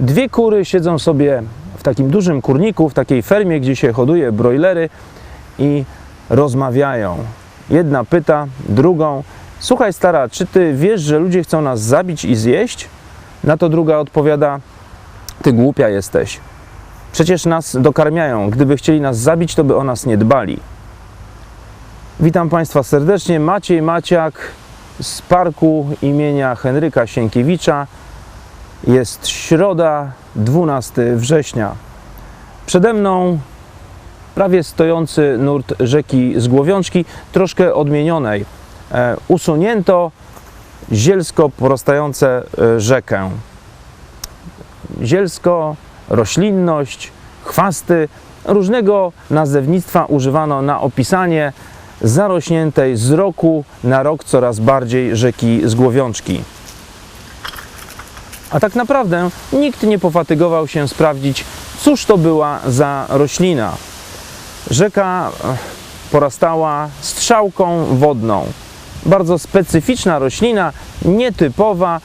Dwie kury siedzą sobie w takim dużym kurniku, w takiej fermie, gdzie się hoduje brojlery i rozmawiają. Jedna pyta drugą: Słuchaj, stara, czy ty wiesz, że ludzie chcą nas zabić i zjeść? Na to druga odpowiada: Ty głupia jesteś. Przecież nas dokarmiają. Gdyby chcieli nas zabić, to by o nas nie dbali. Witam Państwa serdecznie. Maciej Maciak z parku imienia Henryka Sienkiewicza. Jest środa, 12 września. Przede mną prawie stojący nurt rzeki Zgłowiączki, troszkę odmienionej. E, usunięto zielsko porastające e, rzekę. Zielsko, roślinność, chwasty, różnego nazewnictwa używano na opisanie zarośniętej z roku na rok coraz bardziej rzeki Zgłowiączki. A tak naprawdę nikt nie pofatygował się sprawdzić, cóż to była za roślina. Rzeka eh, porastała strzałką wodną. Bardzo specyficzna roślina, nietypowa.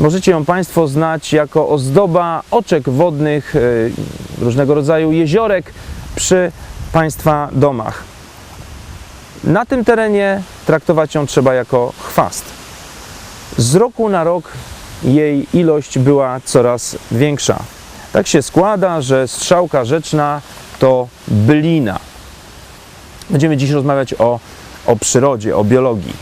Możecie ją Państwo znać jako ozdoba oczek wodnych, y, różnego rodzaju jeziorek przy Państwa domach. Na tym terenie traktować ją trzeba jako chwast. Z roku na rok jej ilość była coraz większa. Tak się składa, że strzałka rzeczna to bylina. Będziemy dziś rozmawiać o, o przyrodzie, o biologii.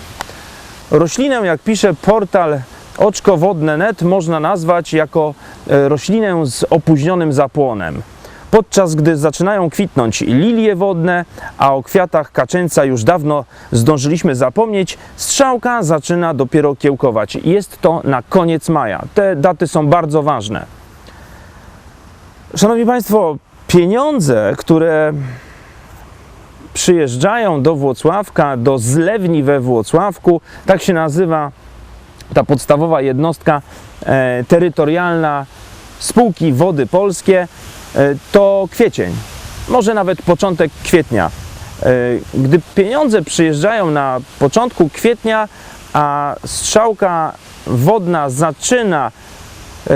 Roślinę, jak pisze portal oczkowodne.net, można nazwać jako e, roślinę z opóźnionym zapłonem. Podczas gdy zaczynają kwitnąć lilie wodne, a o kwiatach kaczęca już dawno zdążyliśmy zapomnieć, strzałka zaczyna dopiero kiełkować. Jest to na koniec maja. Te daty są bardzo ważne. Szanowni Państwo, pieniądze, które przyjeżdżają do Włocławka, do zlewni we Włocławku, tak się nazywa ta podstawowa jednostka e, terytorialna spółki Wody Polskie, to kwiecień, może nawet początek kwietnia. E, gdy pieniądze przyjeżdżają na początku kwietnia, a strzałka wodna zaczyna e,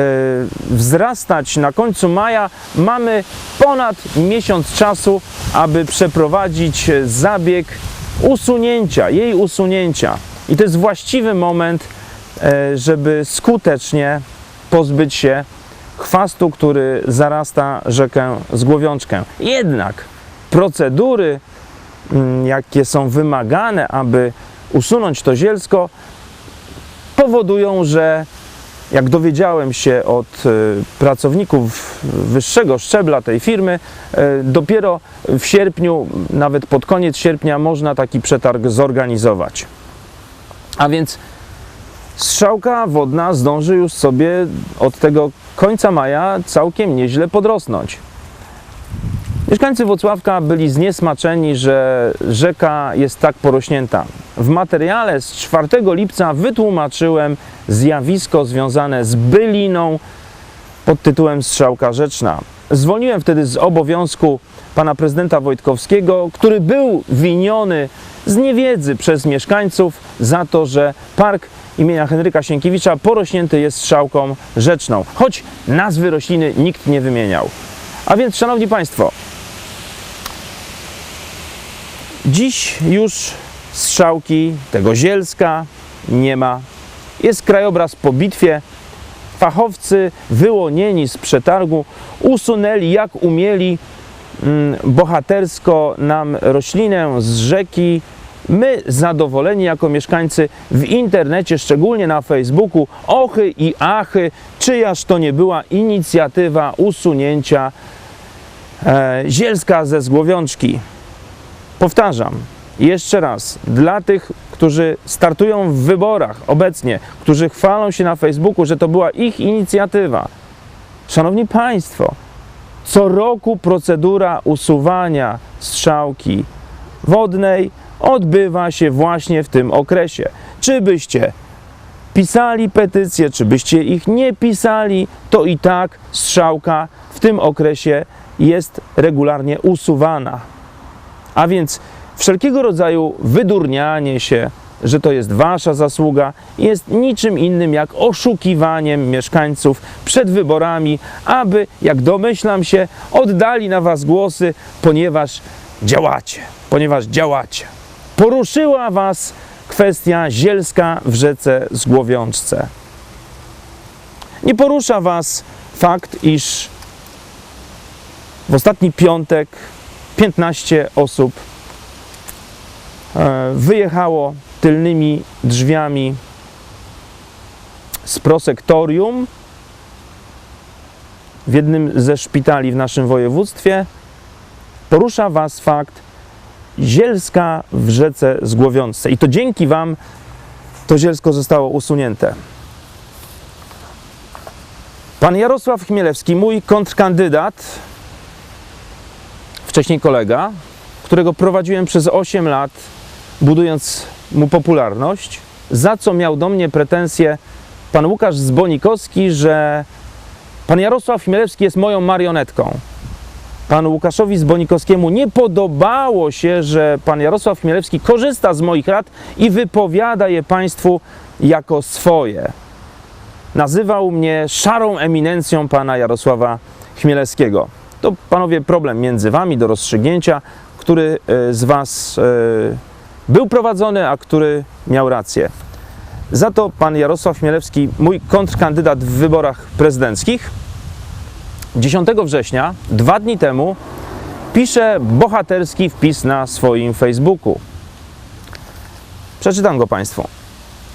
wzrastać na końcu maja, mamy ponad miesiąc czasu, aby przeprowadzić zabieg usunięcia, jej usunięcia. I to jest właściwy moment, e, żeby skutecznie pozbyć się chwastu, który zarasta rzekę Zgłowiączkę. Jednak procedury, mm, jakie są wymagane, aby usunąć to zielsko, powodują, że jak dowiedziałem się od e, pracowników wyższego szczebla tej firmy, e, dopiero w sierpniu, nawet pod koniec sierpnia, można taki przetarg zorganizować. A więc strzałka wodna zdąży już sobie od tego końca maja całkiem nieźle podrosnąć. Mieszkańcy Włocławka byli zniesmaczeni, że rzeka jest tak porośnięta. W materiale z 4 lipca wytłumaczyłem zjawisko związane z byliną pod tytułem Strzałka Rzeczna. Zwolniłem wtedy z obowiązku pana prezydenta Wojtkowskiego, który był winiony z niewiedzy przez mieszkańców za to, że park imienia Henryka Sienkiewicza porośnięty jest strzałką rzeczną, choć nazwy rośliny nikt nie wymieniał. A więc, szanowni państwo, Dziś już strzałki tego zielska nie ma. Jest krajobraz po bitwie. Fachowcy wyłonieni z przetargu usunęli jak umieli mm, bohatersko nam roślinę z rzeki. My zadowoleni jako mieszkańcy w internecie, szczególnie na Facebooku, ochy i achy, czyjaż to nie była inicjatywa usunięcia e, zielska ze zgłowiączki. Powtarzam jeszcze raz, dla tych, którzy startują w wyborach obecnie, którzy chwalą się na Facebooku, że to była ich inicjatywa. Szanowni Państwo, co roku procedura usuwania strzałki wodnej odbywa się właśnie w tym okresie. Czy byście pisali petycje, czy byście ich nie pisali, to i tak strzałka w tym okresie jest regularnie usuwana. A więc wszelkiego rodzaju wydurnianie się, że to jest wasza zasługa, jest niczym innym jak oszukiwaniem mieszkańców przed wyborami, aby, jak domyślam się, oddali na was głosy, ponieważ działacie, ponieważ działacie. Poruszyła was kwestia zielska w rzece Zgłowiączce. Nie porusza was fakt, iż w ostatni piątek 15 osób e, wyjechało tylnymi drzwiami z prosektorium w jednym ze szpitali w naszym województwie. Porusza Was fakt zielska w rzece Zgłowiącce. I to dzięki Wam to zielsko zostało usunięte. Pan Jarosław Chmielewski, mój kontrkandydat, wcześniej kolega, którego prowadziłem przez 8 lat, budując mu popularność, za co miał do mnie pretensje pan Łukasz Zbonikowski, że pan Jarosław Chmielewski jest moją marionetką. Panu Łukaszowi Zbonikowskiemu nie podobało się, że pan Jarosław Chmielewski korzysta z moich rad i wypowiada je państwu jako swoje. Nazywał mnie szarą eminencją pana Jarosława Chmielewskiego. To panowie problem między wami do rozstrzygnięcia, który e, z was e, był prowadzony, a który miał rację. Za to pan Jarosław Chmielewski, mój kontrkandydat w wyborach prezydenckich, 10 września, dwa dni temu, pisze bohaterski wpis na swoim Facebooku. Przeczytam go Państwu.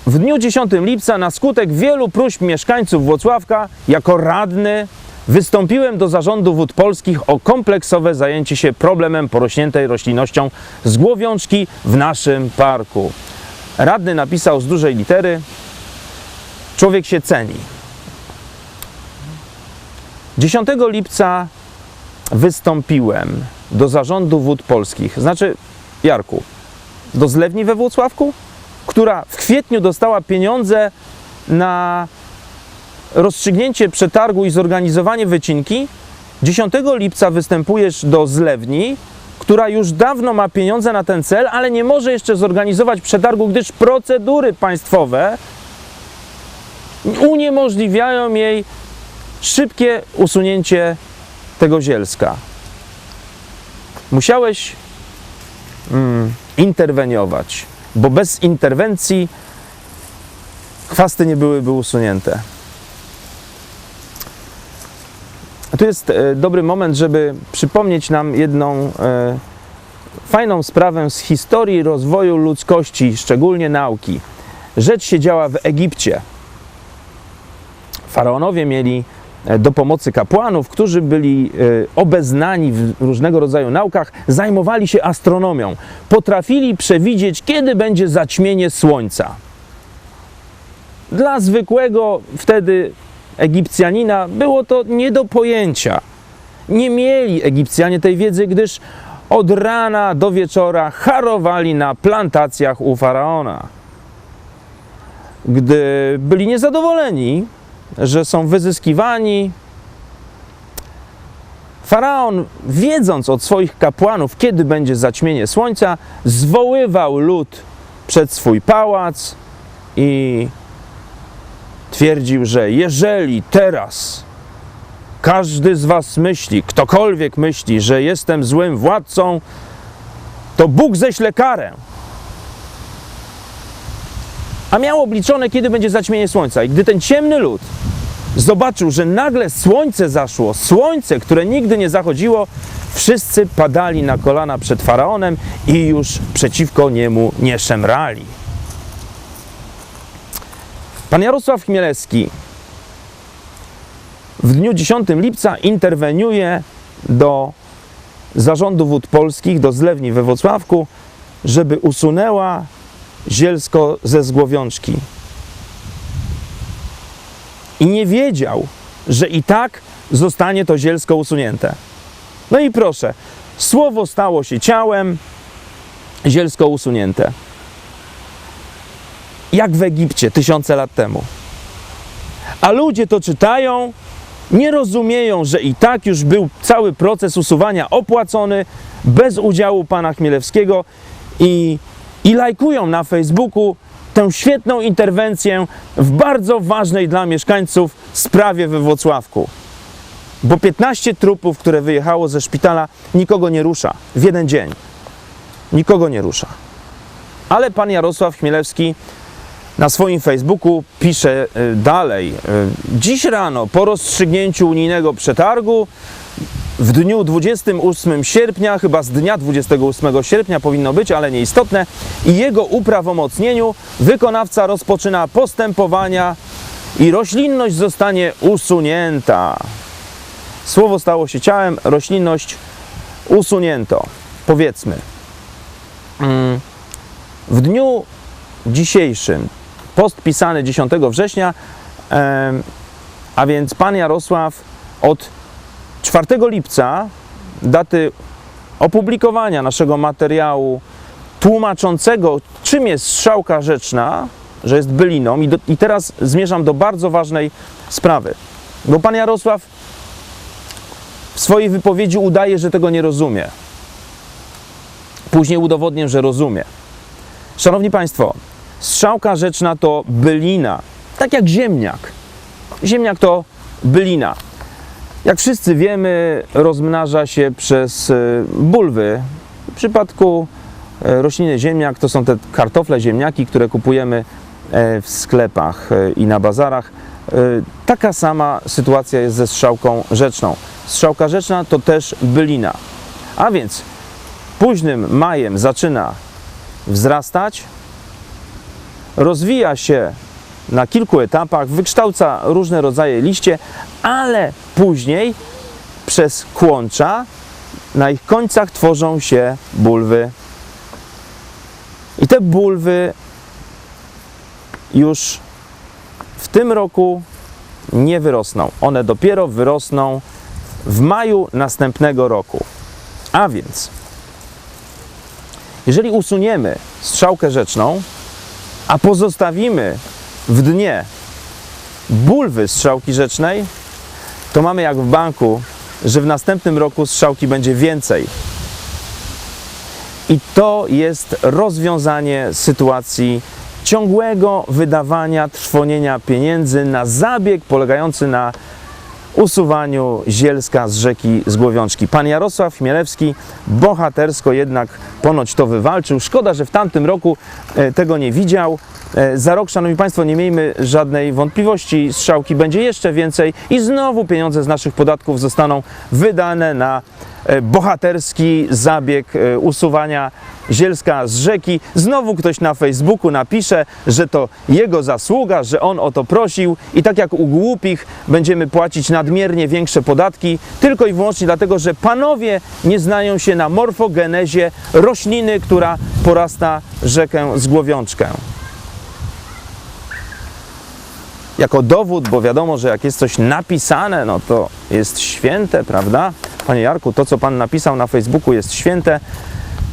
W dniu 10 lipca, na skutek wielu próśb mieszkańców Włocławka, jako radny wystąpiłem do zarządu wód polskich o kompleksowe zajęcie się problemem porośniętej roślinnością zgłowiączki w naszym parku. Radny napisał z dużej litery: Człowiek się ceni. 10 lipca wystąpiłem do zarządu wód polskich, znaczy Jarku, do zlewni we Włocławku, która w kwietniu dostała pieniądze na rozstrzygnięcie przetargu i zorganizowanie wycinki. 10 lipca występujesz do zlewni, która już dawno ma pieniądze na ten cel, ale nie może jeszcze zorganizować przetargu, gdyż procedury państwowe uniemożliwiają jej szybkie usunięcie tego zielska. Musiałeś mm, interweniować, bo bez interwencji chwasty nie byłyby usunięte. Tu jest e, dobry moment, żeby przypomnieć nam jedną e, fajną sprawę z historii rozwoju ludzkości, szczególnie nauki. Rzecz się działa w Egipcie. Faraonowie mieli do pomocy kapłanów, którzy byli e, obeznani w różnego rodzaju naukach, zajmowali się astronomią. Potrafili przewidzieć, kiedy będzie zaćmienie słońca. Dla zwykłego wtedy Egipcjanina było to nie do pojęcia. Nie mieli Egipcjanie tej wiedzy, gdyż od rana do wieczora harowali na plantacjach u faraona. Gdy byli niezadowoleni, że są wyzyskiwani, faraon, wiedząc od swoich kapłanów, kiedy będzie zaćmienie słońca, zwoływał lud przed swój pałac i twierdził, że jeżeli teraz każdy z was myśli, ktokolwiek myśli, że jestem złym władcą, to Bóg ześle karę. A miał obliczone, kiedy będzie zaćmienie słońca. I gdy ten ciemny lud zobaczył, że nagle słońce zaszło, słońce, które nigdy nie zachodziło, wszyscy padali na kolana przed faraonem i już przeciwko niemu nie szemrali. Pan Jarosław Chmielewski w dniu 10 lipca interweniuje do zarządu wód polskich, do zlewni we Wrocławku, żeby usunęła zielsko ze zgłowiączki. I nie wiedział, że i tak zostanie to zielsko usunięte. No i proszę, słowo stało się ciałem, zielsko usunięte jak w Egipcie tysiące lat temu. A ludzie to czytają, nie rozumieją, że i tak już był cały proces usuwania opłacony bez udziału pana Chmielewskiego i i lajkują na Facebooku tę świetną interwencję w bardzo ważnej dla mieszkańców sprawie we Włocławku. Bo 15 trupów, które wyjechało ze szpitala, nikogo nie rusza w jeden dzień. Nikogo nie rusza. Ale pan Jarosław Chmielewski na swoim Facebooku pisze y, dalej. y, Dziś rano po rozstrzygnięciu unijnego przetargu w dniu 28 sierpnia, chyba z dnia 28 sierpnia powinno być, ale nieistotne, i jego uprawomocnieniu wykonawca rozpoczyna postępowania i roślinność zostanie usunięta. Słowo stało się ciałem, roślinność usunięto. Powiedzmy. Mm, W dniu dzisiejszym, post pisany 10 września, a więc pan Jarosław od 4 lipca, daty opublikowania naszego materiału tłumaczącego, czym jest strzałka rzeczna, że jest byliną, i, do, i teraz zmierzam do bardzo ważnej sprawy. Bo pan Jarosław w swojej wypowiedzi udaje, że tego nie rozumie. Później udowodnię, że rozumie. Szanowni Państwo, strzałka rzeczna to bylina, tak jak ziemniak. Ziemniak to bylina. Jak wszyscy wiemy, rozmnaża się przez y, bulwy. W przypadku e, rośliny ziemniak to są te kartofle ziemniaki, które kupujemy e, w sklepach e, i na bazarach. E, Taka sama sytuacja jest ze strzałką rzeczną. Strzałka rzeczna to też bylina. A więc późnym majem zaczyna wzrastać, rozwija się na kilku etapach, wykształca różne rodzaje liście, ale później przez kłącza na ich końcach tworzą się bulwy. I te bulwy już w tym roku nie wyrosną. One dopiero wyrosną w maju następnego roku. A więc, jeżeli usuniemy strzałkę rzeczną, a pozostawimy w dnie bulwy strzałki rzecznej, to mamy jak w banku, że w następnym roku strzałki będzie więcej. I to jest rozwiązanie sytuacji ciągłego wydawania, trwonienia pieniędzy na zabieg polegający na usuwaniu zielska z rzeki Zgłowiączki. Pan Jarosław Chmielewski bohatersko jednak ponoć to wywalczył. Szkoda, że w tamtym roku e, tego nie widział. E, Za rok, Szanowni Państwo, nie miejmy żadnej wątpliwości, strzałki będzie jeszcze więcej i znowu pieniądze z naszych podatków zostaną wydane na bohaterski zabieg e, usuwania zielska z rzeki. Znowu ktoś na Facebooku napisze, że to jego zasługa, że on o to prosił i tak jak u głupich będziemy płacić nadmiernie większe podatki, tylko i wyłącznie dlatego, że panowie nie znają się na morfogenezie rośliny, która porasta rzekę z głowiączkę. Jako dowód, bo wiadomo, że jak jest coś napisane, no to jest święte, prawda? Panie Jarku, to co Pan napisał na Facebooku jest święte.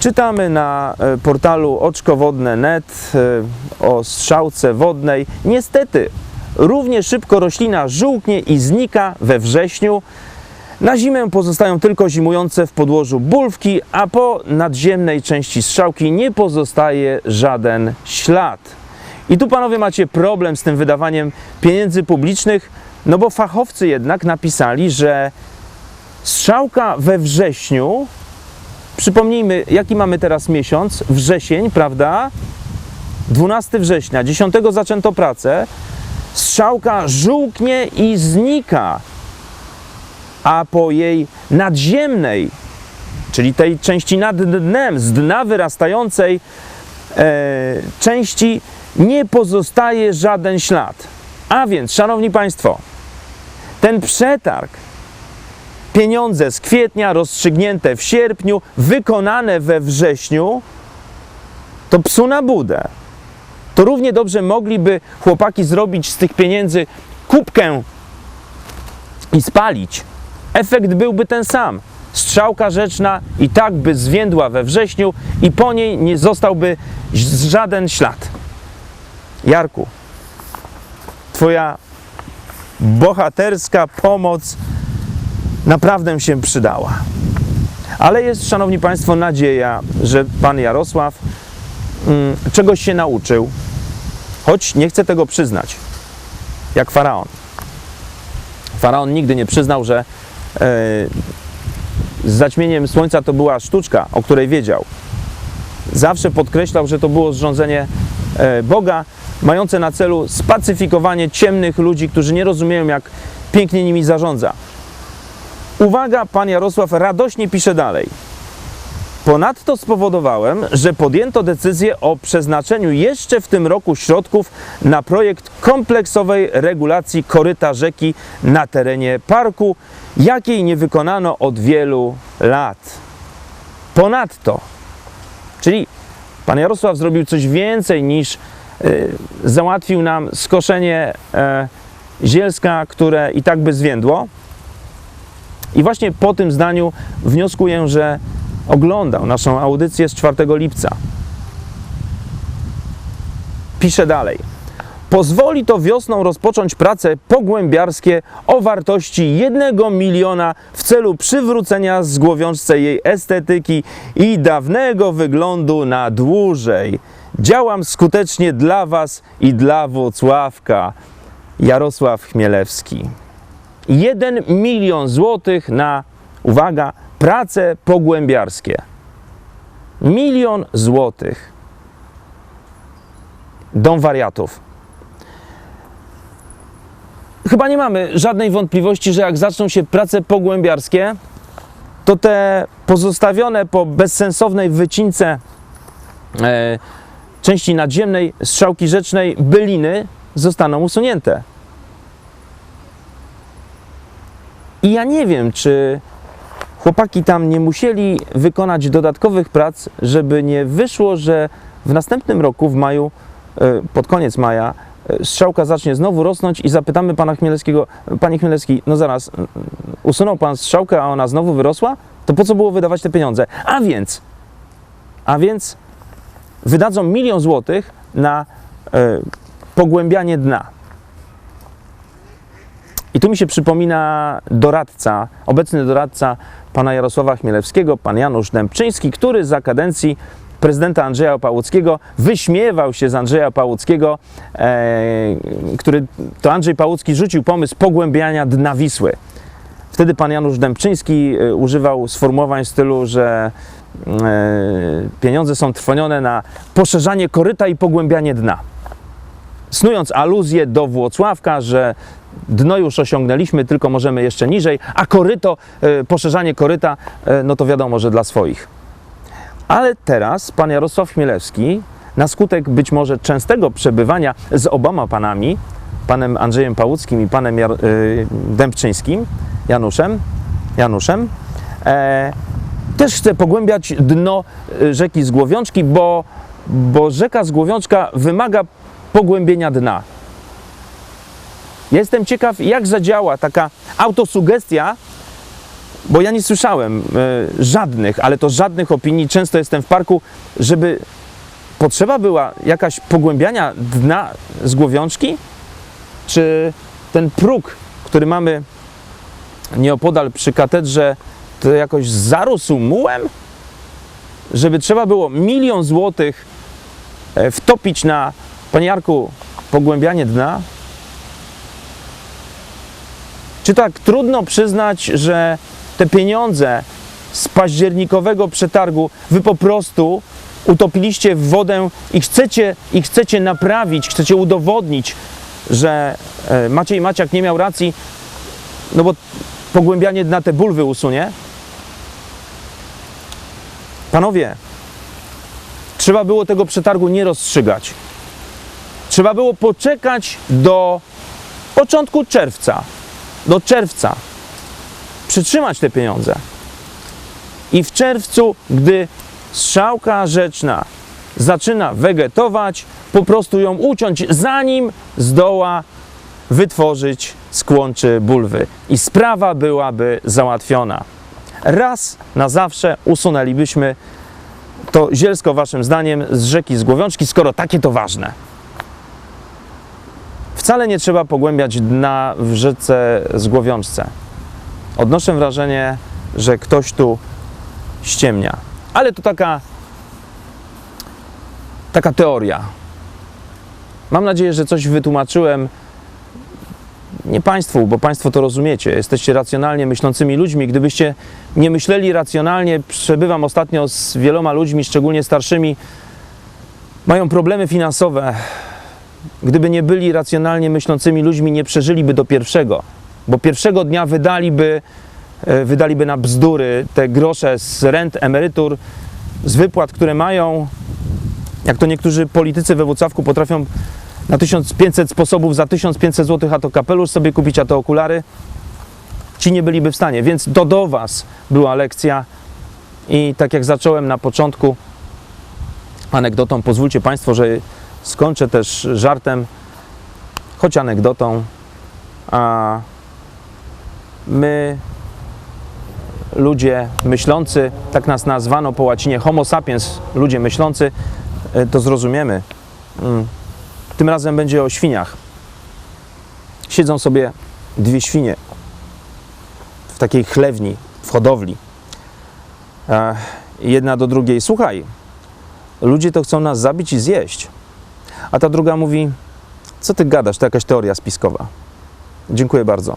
Czytamy na e, portalu oczkowodne.net e, o strzałce wodnej. Niestety, równie szybko roślina żółknie i znika we wrześniu. Na zimę pozostają tylko zimujące w podłożu bulwki, a po nadziemnej części strzałki nie pozostaje żaden ślad. I tu panowie macie problem z tym wydawaniem pieniędzy publicznych, no bo fachowcy jednak napisali, że strzałka we wrześniu Przypomnijmy, jaki mamy teraz miesiąc? Wrzesień, prawda? 12 września, 10 zaczęto pracę. Strzałka żółknie i znika. A po jej nadziemnej, czyli tej części nad dnem, z dna wyrastającej e, części, nie pozostaje żaden ślad. A więc, szanowni państwo, ten przetarg pieniądze z kwietnia, rozstrzygnięte w sierpniu, wykonane we wrześniu, to psu na budę. To równie dobrze mogliby chłopaki zrobić z tych pieniędzy kubkę i spalić. Efekt byłby ten sam. Strzałka rzeczna i tak by zwiędła we wrześniu i po niej nie zostałby żaden ślad. Jarku, twoja bohaterska pomoc naprawdę się przydała. Ale jest, Szanowni Państwo, nadzieja, że Pan Jarosław mm, czegoś się nauczył, choć nie chce tego przyznać, jak faraon. Faraon nigdy nie przyznał, że e, z zaćmieniem słońca to była sztuczka, o której wiedział. Zawsze podkreślał, że to było zrządzenie e, Boga, mające na celu spacyfikowanie ciemnych ludzi, którzy nie rozumieją, jak pięknie nimi zarządza. Uwaga, pan Jarosław radośnie pisze dalej. Ponadto spowodowałem, że podjęto decyzję o przeznaczeniu jeszcze w tym roku środków na projekt kompleksowej regulacji koryta rzeki na terenie parku, jakiej nie wykonano od wielu lat. Ponadto, czyli pan Jarosław zrobił coś więcej niż załatwił nam skoszenie e, zielska, które i tak by zwiędło. I właśnie po tym zdaniu wnioskuję, że oglądał naszą audycję z 4 lipca. Pisze dalej. Pozwoli to wiosną rozpocząć prace pogłębiarskie o wartości 1 miliona w celu przywrócenia zgłowiączce jej estetyki i dawnego wyglądu na dłużej. Działam skutecznie dla Was i dla Włocławka. Jarosław Chmielewski. 1 milion złotych na, uwaga, prace pogłębiarskie. Milion złotych. Dom wariatów. Chyba nie mamy żadnej wątpliwości, że jak zaczną się prace pogłębiarskie, to te pozostawione po bezsensownej wycince e, części nadziemnej strzałki rzecznej byliny zostaną usunięte. I ja nie wiem, czy chłopaki tam nie musieli wykonać dodatkowych prac, żeby nie wyszło, że w następnym roku, w maju, e, pod koniec maja, e, strzałka zacznie znowu rosnąć i zapytamy pana Chmielewskiego, panie Chmielewski, no zaraz, usunął pan strzałkę, a ona znowu wyrosła? To po co było wydawać te pieniądze? A więc, a więc wydadzą milion złotych na e, pogłębianie dna. I tu mi się przypomina doradca, obecny doradca pana Jarosława Chmielewskiego, pan Janusz Dębczyński, który za kadencji prezydenta Andrzeja Pałuckiego wyśmiewał się z Andrzeja Pałuckiego, e, który to Andrzej Pałucki rzucił pomysł pogłębiania dna Wisły. Wtedy pan Janusz Dębczyński e, używał sformułowań w stylu, że pieniądze są trwonione na poszerzanie koryta i pogłębianie dna. Snując aluzję do Włocławka, że dno już osiągnęliśmy, tylko możemy jeszcze niżej, a koryto, e, poszerzanie koryta, e, no to wiadomo, że dla swoich. Ale teraz pan Jarosław Chmielewski, na skutek być może częstego przebywania z oboma panami, panem Andrzejem Pałuckim i panem Jar- Dębczyńskim, Januszem, Januszem e, też chce pogłębiać dno y, rzeki Zgłowiączki, bo, bo rzeka Zgłowiączka wymaga pogłębienia dna. Jestem ciekaw, jak zadziała taka autosugestia, bo ja nie słyszałem e, żadnych, ale to żadnych opinii. Często jestem w parku, żeby potrzeba była jakaś pogłębiania dna z głowiączki? Czy ten próg, który mamy nieopodal przy katedrze, to jakoś zarósł mułem? Żeby trzeba było milion złotych e, wtopić na, panie Jarku, pogłębianie dna? Czy tak trudno przyznać, że te pieniądze z październikowego przetargu wy po prostu utopiliście w wodę i chcecie, i chcecie naprawić, chcecie udowodnić, że e, Maciej Maciak nie miał racji, no bo pogłębianie dna te bulwy usunie? Panowie, trzeba było tego przetargu nie rozstrzygać. Trzeba było poczekać do początku czerwca. Do czerwca. Przytrzymać te pieniądze. I w czerwcu, gdy strzałka rzeczna zaczyna wegetować, po prostu ją uciąć, zanim zdoła wytworzyć skłączy bulwy. I sprawa byłaby załatwiona. Raz na zawsze usunęlibyśmy to zielsko, waszym zdaniem, z rzeki z Głowiączki, skoro takie to ważne. Wcale nie trzeba pogłębiać dna w rzece z Głowiączce. Odnoszę wrażenie, że ktoś tu ściemnia. Ale to taka taka teoria. Mam nadzieję, że coś wytłumaczyłem. Nie Państwu, bo Państwo to rozumiecie. Jesteście racjonalnie myślącymi ludźmi. Gdybyście nie myśleli racjonalnie, przebywam ostatnio z wieloma ludźmi, szczególnie starszymi, mają problemy finansowe. Gdyby nie byli racjonalnie myślącymi ludźmi, nie przeżyliby do pierwszego, bo pierwszego dnia wydaliby, e, wydaliby na bzdury te grosze z rent, emerytur, z wypłat, które mają. Jak to niektórzy politycy we Włocławku potrafią na 1500 sposobów za 1500 zł, a to kapelusz sobie kupić, a to okulary, ci nie byliby w stanie. Więc to do Was była lekcja. I tak jak zacząłem na początku anegdotą, pozwólcie Państwo, że skończę też żartem, choć anegdotą. A my, ludzie myślący, tak nas nazwano po łacinie homo sapiens, ludzie myślący, e, to zrozumiemy. Mm. Tym razem będzie o świniach. Siedzą sobie dwie świnie w takiej chlewni, w hodowli. E, Jedna do drugiej, słuchaj, ludzie to chcą nas zabić i zjeść. A ta druga mówi, co ty gadasz, to jakaś teoria spiskowa. Dziękuję bardzo.